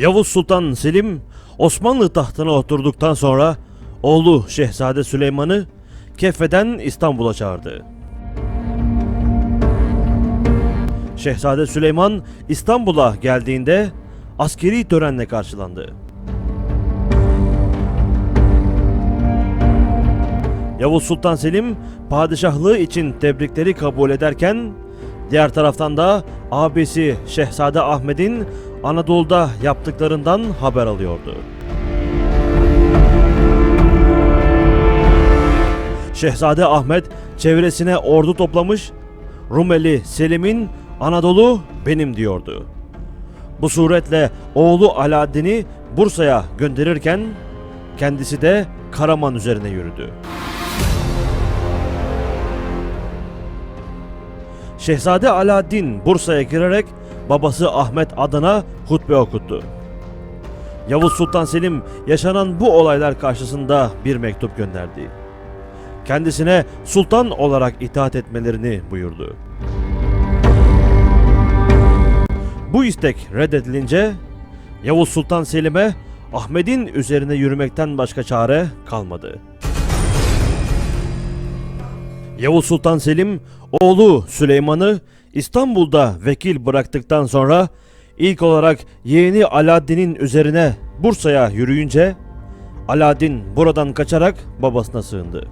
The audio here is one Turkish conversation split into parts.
Yavuz Sultan Selim Osmanlı tahtına oturduktan sonra oğlu Şehzade Süleyman'ı Kefe'den İstanbul'a çağırdı. Şehzade Süleyman İstanbul'a geldiğinde askeri törenle karşılandı. Yavuz Sultan Selim padişahlığı için tebrikleri kabul ederken diğer taraftan da abisi Şehzade Ahmet'in Anadolu'da yaptıklarından haber alıyordu. Şehzade Ahmet çevresine ordu toplamış, Rumeli Selim'in Anadolu benim diyordu. Bu suretle oğlu Alaaddin'i Bursa'ya gönderirken kendisi de Karaman üzerine yürüdü. Şehzade Alaaddin Bursa'ya girerek babası Ahmet adına hutbe okuttu. Yavuz Sultan Selim yaşanan bu olaylar karşısında bir mektup gönderdi. Kendisine sultan olarak itaat etmelerini buyurdu. Bu istek reddedilince Yavuz Sultan Selim'e Ahmet'in üzerine yürümekten başka çare kalmadı. Yavuz Sultan Selim oğlu Süleyman'ı İstanbul'da vekil bıraktıktan sonra ilk olarak yeğeni Alaaddin'in üzerine Bursa'ya yürüyünce Alaaddin buradan kaçarak babasına sığındı.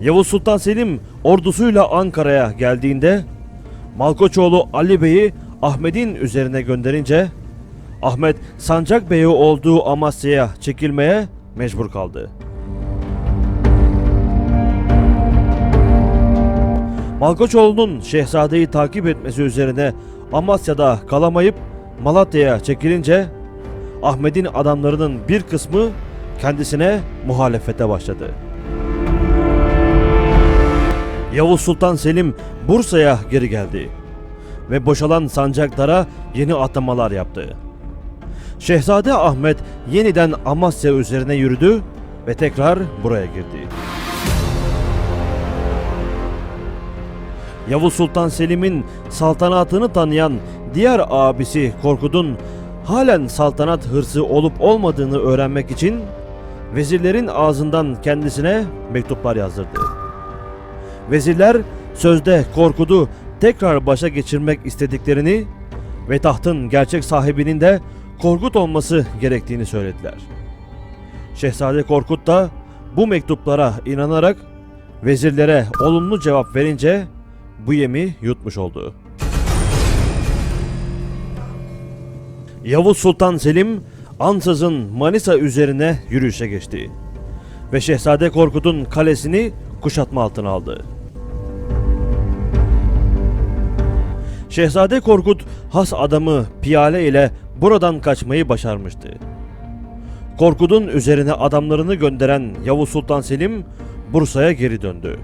Yavuz Sultan Selim ordusuyla Ankara'ya geldiğinde Malkoçoğlu Ali Bey'i Ahmet'in üzerine gönderince Ahmet Sancak Bey'i olduğu Amasya'ya çekilmeye mecbur kaldı. Malkoçoğlu'nun şehzadeyi takip etmesi üzerine Amasya'da kalamayıp Malatya'ya çekilince Ahmet'in adamlarının bir kısmı kendisine muhalefete başladı. Yavuz Sultan Selim Bursa'ya geri geldi ve boşalan sancaklara yeni atamalar yaptı. Şehzade Ahmet yeniden Amasya üzerine yürüdü ve tekrar buraya girdi. Yavuz Sultan Selim'in saltanatını tanıyan diğer abisi Korkut'un halen saltanat hırsı olup olmadığını öğrenmek için vezirlerin ağzından kendisine mektuplar yazdırdı. Vezirler sözde Korkut'u tekrar başa geçirmek istediklerini ve tahtın gerçek sahibinin de Korkut olması gerektiğini söylediler. Şehzade Korkut da bu mektuplara inanarak vezirlere olumlu cevap verince bu yemi yutmuş oldu. Yavuz Sultan Selim ansızın Manisa üzerine yürüyüşe geçti ve Şehzade Korkut'un kalesini kuşatma altına aldı. Şehzade Korkut has adamı Piyale ile buradan kaçmayı başarmıştı. Korkut'un üzerine adamlarını gönderen Yavuz Sultan Selim Bursa'ya geri döndü.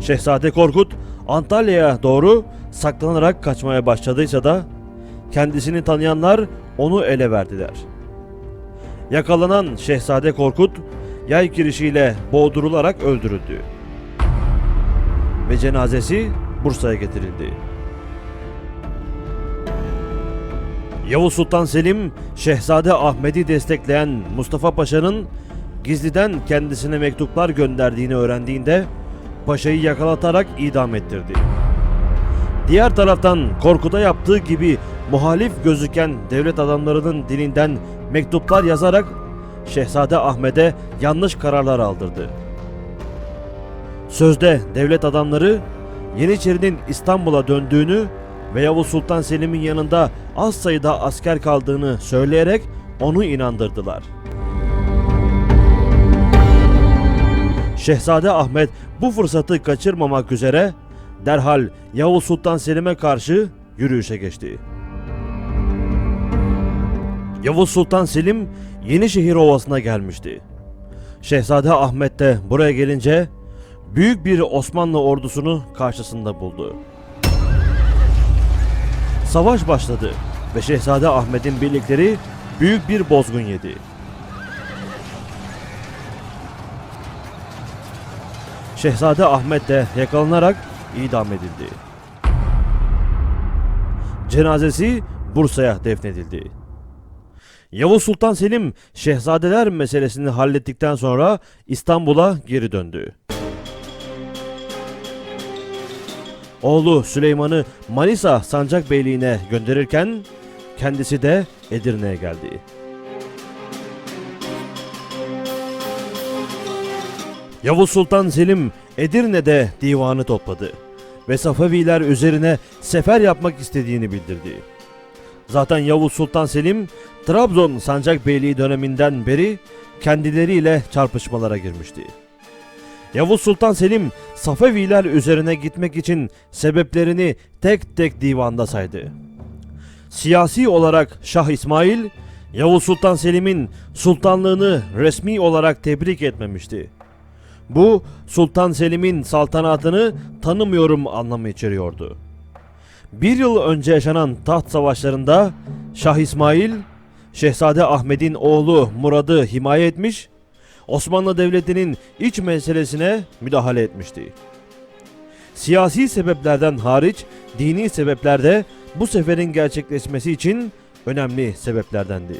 Şehzade Korkut Antalya'ya doğru saklanarak kaçmaya başladıysa da kendisini tanıyanlar onu ele verdiler. Yakalanan Şehzade Korkut yay girişiyle boğdurularak öldürüldü. Ve cenazesi Bursa'ya getirildi. Yavuz Sultan Selim, Şehzade Ahmet'i destekleyen Mustafa Paşa'nın gizliden kendisine mektuplar gönderdiğini öğrendiğinde paşayı yakalatarak idam ettirdi. Diğer taraftan Korkut'a yaptığı gibi muhalif gözüken devlet adamlarının dilinden mektuplar yazarak Şehzade Ahmet'e yanlış kararlar aldırdı. Sözde devlet adamları Yeniçeri'nin İstanbul'a döndüğünü ve Yavuz Sultan Selim'in yanında az sayıda asker kaldığını söyleyerek onu inandırdılar. Şehzade Ahmet bu fırsatı kaçırmamak üzere derhal Yavuz Sultan Selim'e karşı yürüyüşe geçti. Yavuz Sultan Selim Yenişehir Ovası'na gelmişti. Şehzade Ahmet de buraya gelince büyük bir Osmanlı ordusunu karşısında buldu. Savaş başladı ve Şehzade Ahmet'in birlikleri büyük bir bozgun yedi. Şehzade Ahmet de yakalanarak idam edildi. Cenazesi Bursa'ya defnedildi. Yavuz Sultan Selim şehzadeler meselesini hallettikten sonra İstanbul'a geri döndü. Oğlu Süleyman'ı Manisa Sancak Beyliğine gönderirken kendisi de Edirne'ye geldi. Yavuz Sultan Selim Edirne'de divanı topladı ve Safeviler üzerine sefer yapmak istediğini bildirdi. Zaten Yavuz Sultan Selim Trabzon Sancak Beyliği döneminden beri kendileriyle çarpışmalara girmişti. Yavuz Sultan Selim Safeviler üzerine gitmek için sebeplerini tek tek divanda saydı. Siyasi olarak Şah İsmail, Yavuz Sultan Selim'in sultanlığını resmi olarak tebrik etmemişti. Bu Sultan Selim'in saltanatını tanımıyorum anlamı içeriyordu. Bir yıl önce yaşanan taht savaşlarında Şah İsmail, Şehzade Ahmet'in oğlu Murad'ı himaye etmiş, Osmanlı Devleti'nin iç meselesine müdahale etmişti. Siyasi sebeplerden hariç dini sebepler de bu seferin gerçekleşmesi için önemli sebeplerdendi.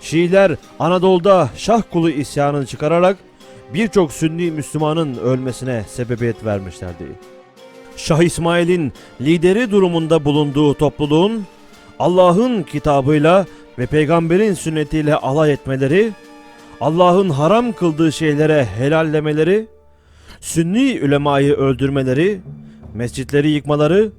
Şiiler Anadolu'da Şah kulu isyanını çıkararak birçok Sünni Müslümanın ölmesine sebebiyet vermişlerdi. Şah İsmail'in lideri durumunda bulunduğu topluluğun Allah'ın kitabıyla ve peygamberin sünnetiyle alay etmeleri, Allah'ın haram kıldığı şeylere helallemeleri, Sünni ülemayı öldürmeleri, mescitleri yıkmaları,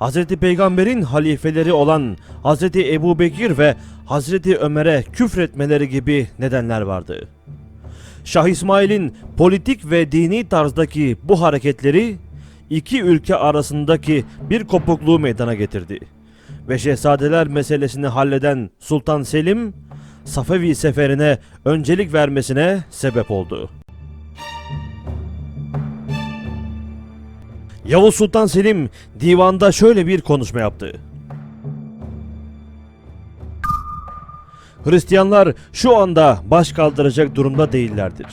Hz. Peygamber'in halifeleri olan Hz. Ebu Bekir ve Hz. Ömer'e küfretmeleri gibi nedenler vardı. Şah İsmail'in politik ve dini tarzdaki bu hareketleri iki ülke arasındaki bir kopukluğu meydana getirdi. Ve şehzadeler meselesini halleden Sultan Selim, Safevi seferine öncelik vermesine sebep oldu. Yavuz Sultan Selim divanda şöyle bir konuşma yaptı. Hristiyanlar şu anda baş kaldıracak durumda değillerdir.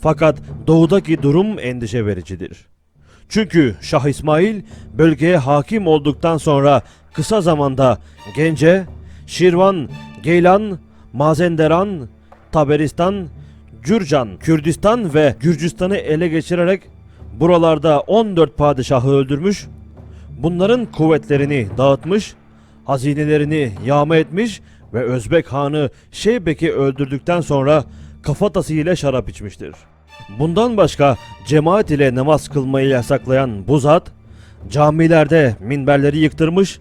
Fakat doğudaki durum endişe vericidir. Çünkü Şah İsmail bölgeye hakim olduktan sonra kısa zamanda Gence, Şirvan, Geylan, Mazenderan, Taberistan, Cürcan, Kürdistan ve Gürcistan'ı ele geçirerek buralarda 14 padişahı öldürmüş, bunların kuvvetlerini dağıtmış, hazinelerini yağma etmiş ve Özbek Hanı Şeybek'i öldürdükten sonra kafatası ile şarap içmiştir. Bundan başka cemaat ile namaz kılmayı yasaklayan bu zat, camilerde minberleri yıktırmış,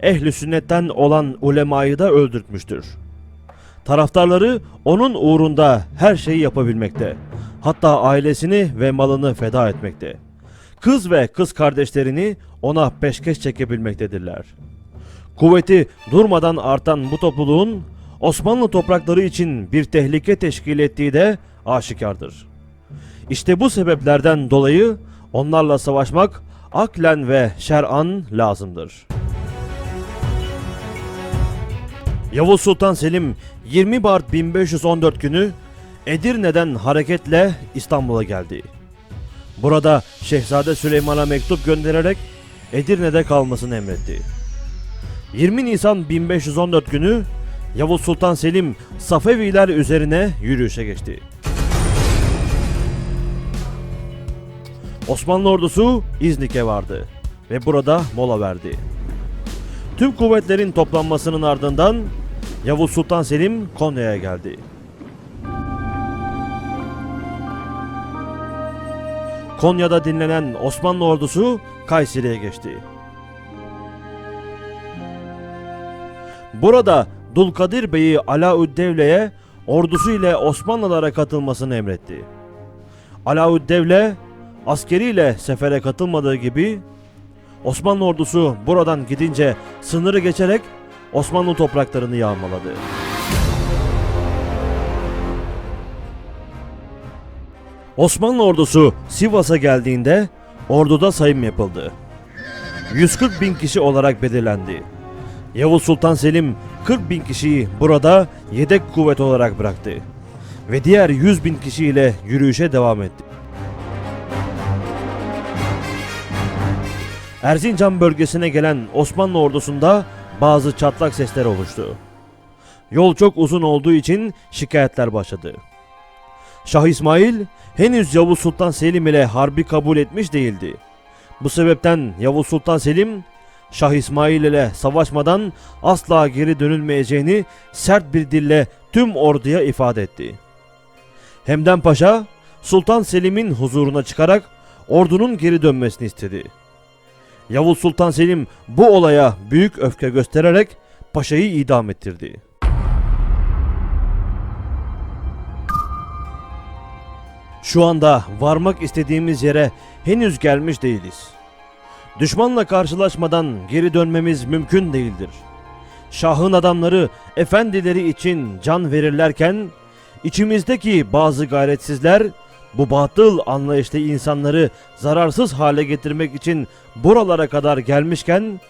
ehli sünnetten olan ulemayı da öldürtmüştür. Taraftarları onun uğrunda her şeyi yapabilmekte. Hatta ailesini ve malını feda etmekte. Kız ve kız kardeşlerini ona peşkeş çekebilmektedirler. Kuvveti durmadan artan bu topluluğun Osmanlı toprakları için bir tehlike teşkil ettiği de aşikardır. İşte bu sebeplerden dolayı onlarla savaşmak aklen ve şer'an lazımdır. Yavuz Sultan Selim 20 Mart 1514 günü Edirne'den hareketle İstanbul'a geldi. Burada Şehzade Süleyman'a mektup göndererek Edirne'de kalmasını emretti. 20 Nisan 1514 günü Yavuz Sultan Selim Safeviler üzerine yürüyüşe geçti. Osmanlı ordusu İznik'e vardı ve burada mola verdi. Tüm kuvvetlerin toplanmasının ardından Yavuz Sultan Selim Konya'ya geldi. Konya'da dinlenen Osmanlı ordusu Kayseri'ye geçti. Burada Dulkadir Bey'i Alaüddevle'ye ordusu ile Osmanlılara katılmasını emretti. Alaüddevle askeriyle sefere katılmadığı gibi Osmanlı ordusu buradan gidince sınırı geçerek Osmanlı topraklarını yağmaladı. Osmanlı ordusu Sivas'a geldiğinde orduda sayım yapıldı. 140 bin kişi olarak belirlendi. Yavuz Sultan Selim 40 bin kişiyi burada yedek kuvvet olarak bıraktı ve diğer 100 bin kişiyle yürüyüşe devam etti. Erzincan bölgesine gelen Osmanlı ordusunda bazı çatlak sesler oluştu. Yol çok uzun olduğu için şikayetler başladı. Şah İsmail henüz Yavuz Sultan Selim ile harbi kabul etmiş değildi. Bu sebepten Yavuz Sultan Selim Şah İsmail ile savaşmadan asla geri dönülmeyeceğini sert bir dille tüm orduya ifade etti. Hemden Paşa Sultan Selim'in huzuruna çıkarak ordunun geri dönmesini istedi. Yavuz Sultan Selim bu olaya büyük öfke göstererek paşayı idam ettirdi. Şu anda varmak istediğimiz yere henüz gelmiş değiliz. Düşmanla karşılaşmadan geri dönmemiz mümkün değildir. Şahın adamları efendileri için can verirlerken içimizdeki bazı gayretsizler bu batıl anlayışlı insanları zararsız hale getirmek için buralara kadar gelmişken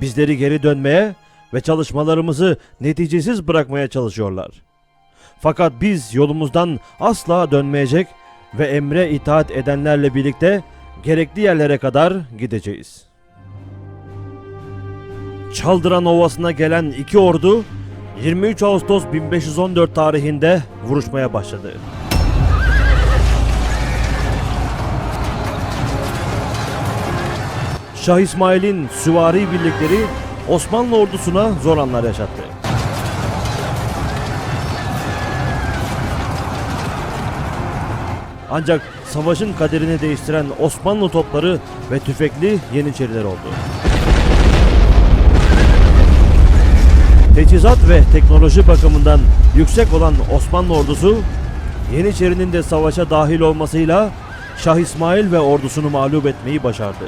bizleri geri dönmeye ve çalışmalarımızı neticesiz bırakmaya çalışıyorlar. Fakat biz yolumuzdan asla dönmeyecek ve emre itaat edenlerle birlikte gerekli yerlere kadar gideceğiz. Çaldıran Ovası'na gelen iki ordu 23 Ağustos 1514 tarihinde vuruşmaya başladı. Şah İsmail'in süvari birlikleri Osmanlı ordusuna zor anlar yaşattı. Ancak savaşın kaderini değiştiren Osmanlı topları ve tüfekli Yeniçeriler oldu. Teçhizat ve teknoloji bakımından yüksek olan Osmanlı ordusu Yeniçerinin de savaşa dahil olmasıyla Şah İsmail ve ordusunu mağlup etmeyi başardı.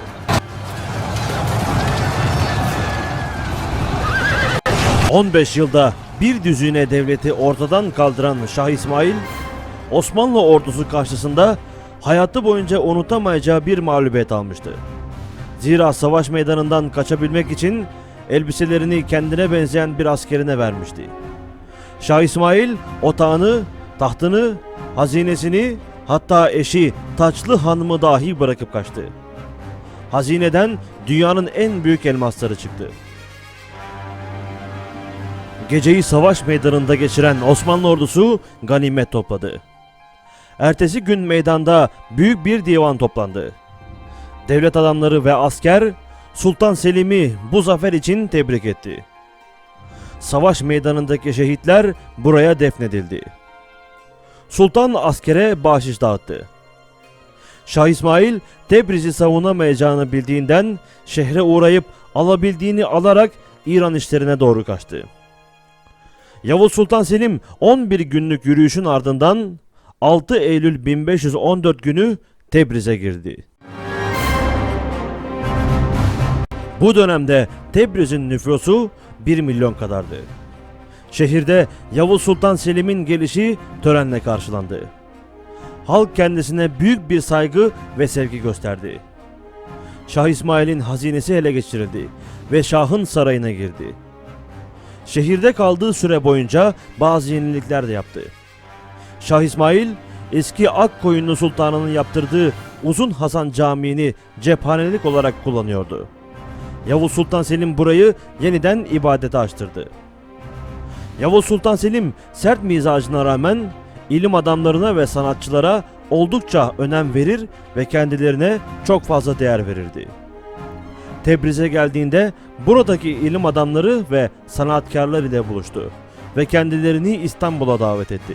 ...15 yılda bir düzine devleti ortadan kaldıran Şah İsmail... ...Osmanlı ordusu karşısında... ...hayatı boyunca unutamayacağı bir mağlubiyet almıştı. Zira savaş meydanından kaçabilmek için... ...elbiselerini kendine benzeyen bir askerine vermişti. Şah İsmail otağını, tahtını, hazinesini... ...hatta eşi Taçlı Hanım'ı dahi bırakıp kaçtı. Hazineden dünyanın en büyük elmasları çıktı. Geceyi savaş meydanında geçiren Osmanlı ordusu ganimet topladı. Ertesi gün meydanda büyük bir divan toplandı. Devlet adamları ve asker Sultan Selim'i bu zafer için tebrik etti. Savaş meydanındaki şehitler buraya defnedildi. Sultan askere bahşiş dağıttı. Şah İsmail Tebriz'i savunamayacağını bildiğinden şehre uğrayıp alabildiğini alarak İran işlerine doğru kaçtı. Yavuz Sultan Selim 11 günlük yürüyüşün ardından 6 Eylül 1514 günü Tebriz'e girdi. Bu dönemde Tebriz'in nüfusu 1 milyon kadardı. Şehirde Yavuz Sultan Selim'in gelişi törenle karşılandı. Halk kendisine büyük bir saygı ve sevgi gösterdi. Şah İsmail'in hazinesi ele geçirildi ve Şah'ın sarayına girdi. Şehirde kaldığı süre boyunca bazı yenilikler de yaptı. Şah İsmail eski Akkoyunlu Sultanı'nın yaptırdığı Uzun Hasan Camii'ni cephanelik olarak kullanıyordu. Yavuz Sultan Selim burayı yeniden ibadete açtırdı. Yavuz Sultan Selim sert mizacına rağmen ilim adamlarına ve sanatçılara oldukça önem verir ve kendilerine çok fazla değer verirdi. Tebriz'e geldiğinde buradaki ilim adamları ve sanatkarlar ile buluştu ve kendilerini İstanbul'a davet etti.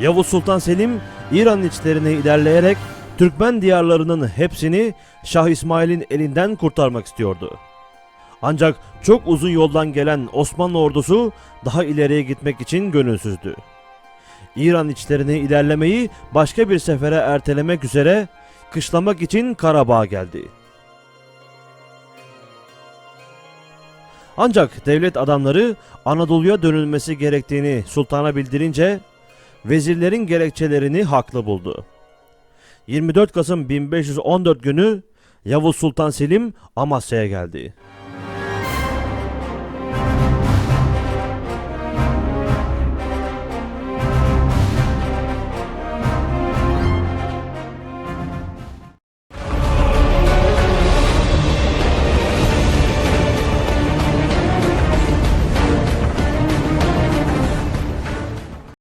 Yavuz Sultan Selim İran içlerine ilerleyerek Türkmen diyarlarının hepsini Şah İsmail'in elinden kurtarmak istiyordu. Ancak çok uzun yoldan gelen Osmanlı ordusu daha ileriye gitmek için gönülsüzdü. İran içlerine ilerlemeyi başka bir sefere ertelemek üzere kışlamak için Karabağ'a geldi. Ancak devlet adamları Anadolu'ya dönülmesi gerektiğini sultana bildirince vezirlerin gerekçelerini haklı buldu. 24 Kasım 1514 günü Yavuz Sultan Selim Amasya'ya geldi.